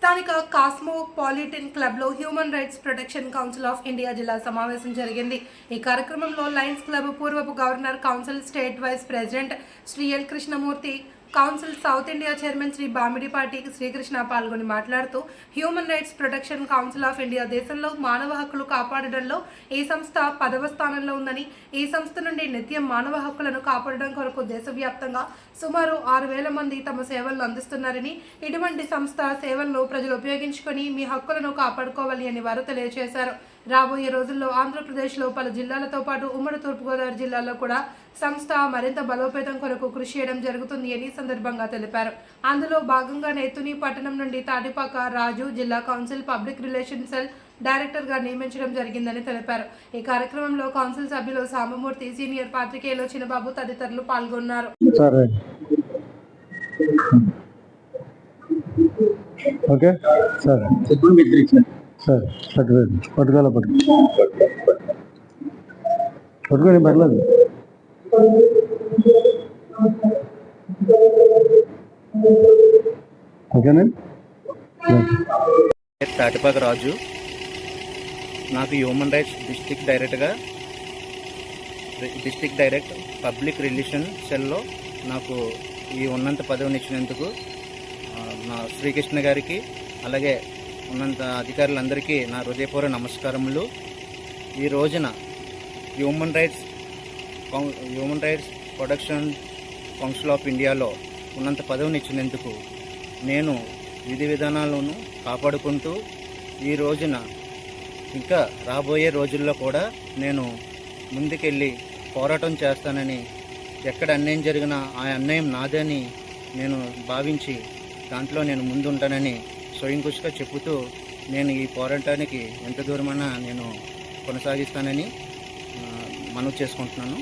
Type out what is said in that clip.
స్థానిక కాస్మోపాలిటన్ క్లబ్లో human rights protection council of India జిల్లా సమావేశం జరిగింది. ఈ కార్యక్రమంలో లయన్స్ క్లబ్ పూర్వపు governor council state vice president Shri L Krishnamurthy council south India chairman Shri Bamidipati Srikrishna పాల్గొని మాట్లాడుతూ human rights protection council of India దేశంలో మానవ హక్కులు కాపాడడంలో ఈ సంస్థ పదవ స్థానంలో ఉందని ఈ సంస్థ నుండి నిత్యం మానవ హక్కులను కాపాడడం కొరకు దేశవ్యాప్తంగా సుమారు ఆరు వేల మంది తమ సేవలను అందిస్తున్నారని ఇటువంటి సంస్థ సేవలను ప్రజలు ఉపయోగించుకొని మీ హక్కులను కాపాడుకోవాలి అని వారు తెలియజేశారు. రాబోయే రోజుల్లో ఆంధ్రప్రదేశ్లో పలు జిల్లాలతో పాటు ఉమ్మడి తూర్పుగోదావరి జిల్లాలో కూడా సంస్థ మరింత బలోపేతం కొరకు కృషి చేయడం జరుగుతుంది అని సందర్భంగా తెలిపారు. అందులో భాగంగానే తుని పట్టణం నుండి తాటిపాక రాజు జిల్లా కౌన్సిల్ పబ్లిక్ రిలేషన్ సెల్ డైరెక్టర్గా నియమించడం జరిగిందని తెలిపారు. ఈ కార్యక్రమంలో కౌన్సిల్ సభ్యులు సాంబమూర్తి సీనియర్ పాత్రికేయులు చిన్నబాబు తదితరులు పాల్గొన్నారు. ఓకే సరే. సరే పట్టుకోండి పట్టుకోవాలి పట్టుకో. పట్టుకొని పర్లేదు ఓకేనా తాటిపాక రాజు. నాకు హ్యూమన్ రైట్స్ డిస్టిక్ డైరెక్ట్గా డిస్ట్రిక్ట్ డైరెక్ట్ పబ్లిక్ రిలేషన్ సెల్లో నాకు ఈ ఉన్నంత పదవిని ఇచ్చినందుకు నా శ్రీకృష్ణ గారికి అలాగే ఉన్నంత అధికారులందరికీ నా హృదయపూర్వ నమస్కారములు. ఈ రోజున human rights human rights production council of ఇండియాలో ఉన్నంత పదవిని ఇచ్చినందుకు నేను విధి విధానాలను కాపాడుకుంటూ ఈ రోజున ఇంకా రాబోయే రోజుల్లో కూడా నేను ముందుకెళ్ళి పోరాటం చేస్తానని ఎక్కడ అన్యాయం జరిగినా ఆ అన్యాయం నాదని నేను భావించి దాంట్లో నేను ముందుంటానని స్వయంకృషిగా చెబుతూ నేను ఈ పోరాటానికి ఎంత దూరమైనా నేను కొనసాగిస్తానని మనవి చేసుకుంటున్నాను.